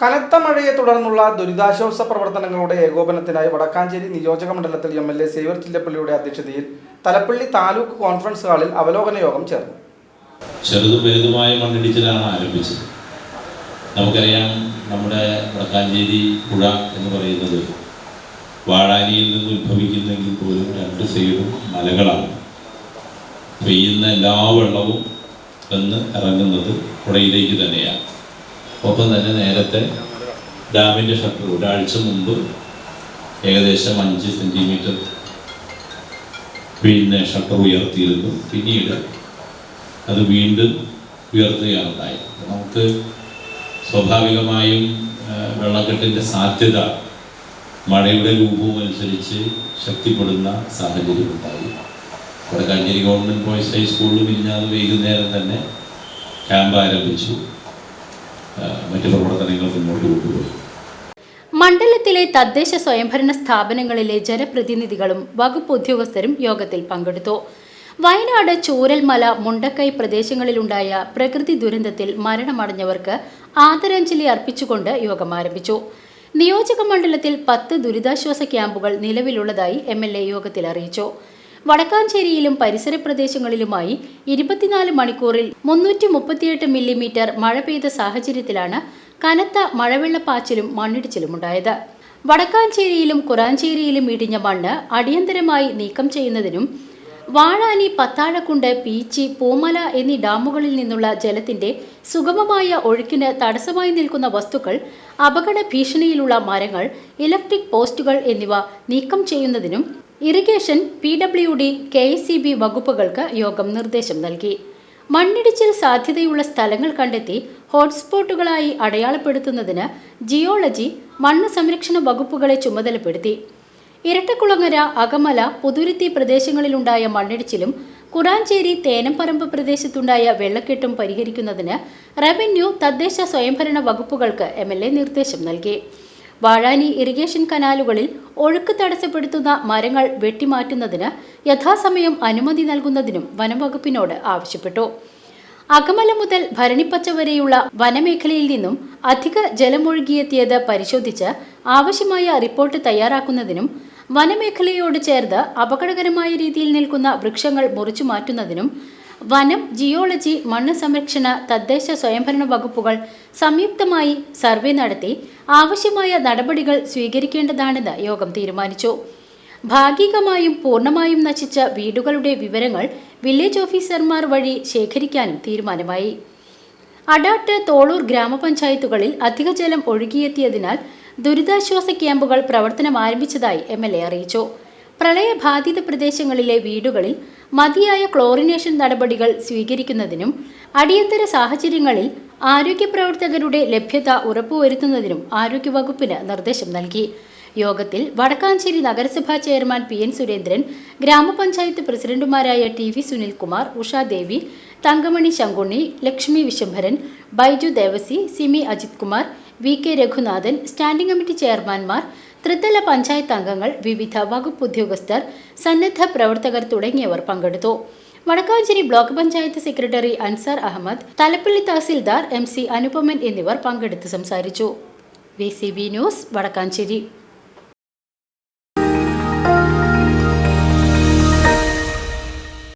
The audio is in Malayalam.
കനത്ത മഴയെ തുടർന്നുള്ള ദുരിതാശ്വാസ പ്രവർത്തനങ്ങളുടെ ഏകോപനത്തിനായി വടക്കാഞ്ചേരി നിയോജക മണ്ഡലത്തിൽ എം എൽ എ സേവർ ചില്ലപ്പള്ളിയുടെ അധ്യക്ഷതയിൽ തലപ്പള്ളി താലൂക്ക് കോൺഫറൻസ് ഹാളിൽ അവലോകന യോഗം ചേർന്നു. ചെറുതും വലുതുമായ മണ്ണിടിച്ചിലാണ് ആരംഭിച്ചത്. നമുക്കറിയാം നമ്മുടെ വടക്കാഞ്ചേരി പുഴ എന്ന് പറയുന്നത് വാഴാനിയിൽ നിന്ന് ഉത്ഭവിക്കുന്നെങ്കിൽ പോലും രണ്ട് സൈഡും മലകളാണ്. പെയ്യുന്ന എല്ലാ വെള്ളവും വന്ന് ഇറങ്ങുന്നത് പുഴയിലേക്ക് തന്നെയാണ്. ഒപ്പം തന്നെ നേരത്തെ ഡാമിന്റെ ഷട്ടർ ഒരാഴ്ച മുമ്പ് ഏകദേശം അഞ്ച് സെന്റിമീറ്റർ പിന്നെ ഷട്ടർ ഉയർത്തിയിരുന്നു. പിന്നീട് അത് വീണ്ടും ഉയർത്തുകയാണ് ഉണ്ടായത് നമുക്ക് സ്വാഭാവികമായും വെള്ളക്കെട്ടിന്റെ സാധ്യത മഴയുടെ രൂപവും അനുസരിച്ച് ശക്തിപ്പെടുന്ന സാഹചര്യം ഉണ്ടായി. ഇവിടെ കഞ്ഞേരി ഗവൺമെന്റ് ബോയ്സ് ഹൈസ്കൂളിൽ മിനിഞ്ഞാന്ന് വൈകുന്നേരം തന്നെ ക്യാമ്പ് ആരംഭിച്ചു. മറ്റു പ്രവർത്തനങ്ങൾ മുന്നോട്ട് മണ്ഡലത്തിലെ തദ്ദേശ സ്വയംഭരണ സ്ഥാപനങ്ങളിലെ ജനപ്രതിനിധികളും വകുപ്പ് ഉദ്യോഗസ്ഥരും യോഗത്തിൽ പങ്കെടുത്തു. വയനാട് ചൂരൽമല മുണ്ടക്കൈ പ്രദേശങ്ങളിലുണ്ടായ പ്രകൃതി ദുരന്തത്തിൽ മരണമടഞ്ഞവർക്ക് ആദരാഞ്ജലി അർപ്പിച്ചുകൊണ്ട് യോഗം ആരംഭിച്ചു. നിയോജക മണ്ഡലത്തിൽ പത്ത് ദുരിതാശ്വാസ ക്യാമ്പുകൾ നിലവിലുള്ളതായി എ യോഗത്തിൽ അറിയിച്ചു. വടക്കാഞ്ചേരിയിലും പരിസര പ്രദേശങ്ങളിലുമായി ഇരുപത്തിനാല് മണിക്കൂറിൽ മുന്നൂറ്റി മുപ്പത്തിയെട്ട് മില്ലിമീറ്റർ മഴ പെയ്ത സാഹചര്യത്തിലാണ് കനത്ത മഴവെള്ളപ്പാച്ചിലും മണ്ണിടിച്ചിലും ഉണ്ടായത് വടക്കാഞ്ചേരിയിലും കുറാഞ്ചേരിയിലും ഇടിഞ്ഞ മണ്ണ് അടിയന്തരമായി നീക്കം ചെയ്യുന്നതിനും വാഴാനി പത്താഴക്കുണ്ട് പീച്ചി പൂമല എന്നീ ഡാമുകളിൽ നിന്നുള്ള ജലത്തിന്റെ സുഗമമായ ഒഴുക്കിന് തടസ്സമായി നിൽക്കുന്ന വസ്തുക്കൾ അപകട ഭീഷണിയിലുള്ള മരങ്ങൾ ഇലക്ട്രിക് പോസ്റ്റുകൾ എന്നിവ നീക്കം ചെയ്യുന്നതിനും irrigation P W D K C B വകുപ്പുകൾക്ക് യോഗം നിർദ്ദേശം നൽകി. മണ്ണിടിച്ചിൽ സാധ്യതയുള്ള സ്ഥലങ്ങൾ കണ്ടെത്തി ഹോട്ട്സ്പോട്ടുകളായി അടയാളപ്പെടുത്തുന്നതിന് ജിയോളജി മണ്ണ് സംരക്ഷണ വകുപ്പുകളെ ചുമതലപ്പെടുത്തി. ഇരട്ടക്കുളങ്ങര അകമല പുതുരുത്തി പ്രദേശങ്ങളിലുണ്ടായ മണ്ണിടിച്ചിലും കുറാഞ്ചേരി തേനംപറമ്പ് പ്രദേശത്തുണ്ടായ വെള്ളക്കെട്ടും പരിഹരിക്കുന്നതിന് റവന്യൂ തദ്ദേശ സ്വയംഭരണ വകുപ്പുകൾക്ക് എ നിർദ്ദേശം നൽകി. വാഴാനി ഇറിഗേഷൻ കനാലുകളിൽ ഒഴുക്ക് തടസ്സപ്പെടുത്തുന്ന മരങ്ങൾ വെട്ടിമാറ്റുന്നതിന് യഥാസമയം അനുമതി നൽകുന്നതിനും വനംവകുപ്പിനോട് ആവശ്യപ്പെട്ടു. അകമല മുതൽ ഭരണിപ്പച്ച വരെയുള്ള വനമേഖലയിൽ നിന്നും അധിക ജലമൊഴുകിയെത്തിയത് പരിശോധിച്ച് ആവശ്യമായ റിപ്പോർട്ട് തയ്യാറാക്കുന്നതിനും വനമേഖലയോട് ചേർന്ന് അപകടകരമായ രീതിയിൽ നിൽക്കുന്ന വൃക്ഷങ്ങൾ മുറിച്ചു മാറ്റുന്നതിനും വനം ജിയോളജി മണ്ണ് സംരക്ഷണ തദ്ദേശ സ്വയംഭരണ വകുപ്പുകൾ സംയുക്തമായി സർവേ നടത്തി ആവശ്യമായ നടപടികൾ സ്വീകരിക്കേണ്ടതാണെന്ന് യോഗം തീരുമാനിച്ചു. ഭാഗികമായും പൂർണമായും നശിച്ച വീടുകളുടെ വിവരങ്ങൾ വില്ലേജ് ഓഫീസർമാർ വഴി ശേഖരിക്കാനും തീരുമാനമായി. അടാട്ട് തോളൂർ ഗ്രാമപഞ്ചായത്തുകളിൽ അധിക ജലം ഒഴുകിയെത്തിയതിനാൽ ദുരിതാശ്വാസ ക്യാമ്പുകൾ പ്രവർത്തനം ആരംഭിച്ചതായി എം അറിയിച്ചു. പ്രളയബാധിത പ്രദേശങ്ങളിലെ വീടുകളിൽ മതിയായ ക്ലോറിനേഷൻ നടപടികൾ സ്വീകരിക്കുന്നതിനും അടിയന്തര സാഹചര്യങ്ങളിൽ ആരോഗ്യ പ്രവർത്തകരുടെ ലഭ്യത ഉറപ്പുവരുത്തുന്നതിനും ആരോഗ്യവകുപ്പിന് നിർദ്ദേശം നൽകി. യോഗത്തിൽ വടക്കാഞ്ചേരി നഗരസഭാ ചെയർമാൻ പി എൻ സുരേന്ദ്രൻ ഗ്രാമപഞ്ചായത്ത് പ്രസിഡന്റുമാരായ T V Sunilkumar Ushadevi Thankamani Sankunni Lakshmi Vishambharan Baiju Devasi Simi Ajith Kumar V K Raghunathan standing committee ചെയർമാൻമാർ ത്രിതല പഞ്ചായത്ത് അംഗങ്ങൾ വിവിധ വകുപ്പ് ഉദ്യോഗസ്ഥർ സന്നദ്ധ പ്രവർത്തകർ തുടങ്ങിയവർ പങ്കെടുത്തു. Vadakkanchery block panchayat secretary Ansar Ahammed Thalappilly tahsildar M C Anupaman എന്നിവർ പങ്കെടുത്ത് സംസാരിച്ചു. V news Vadakkanchery.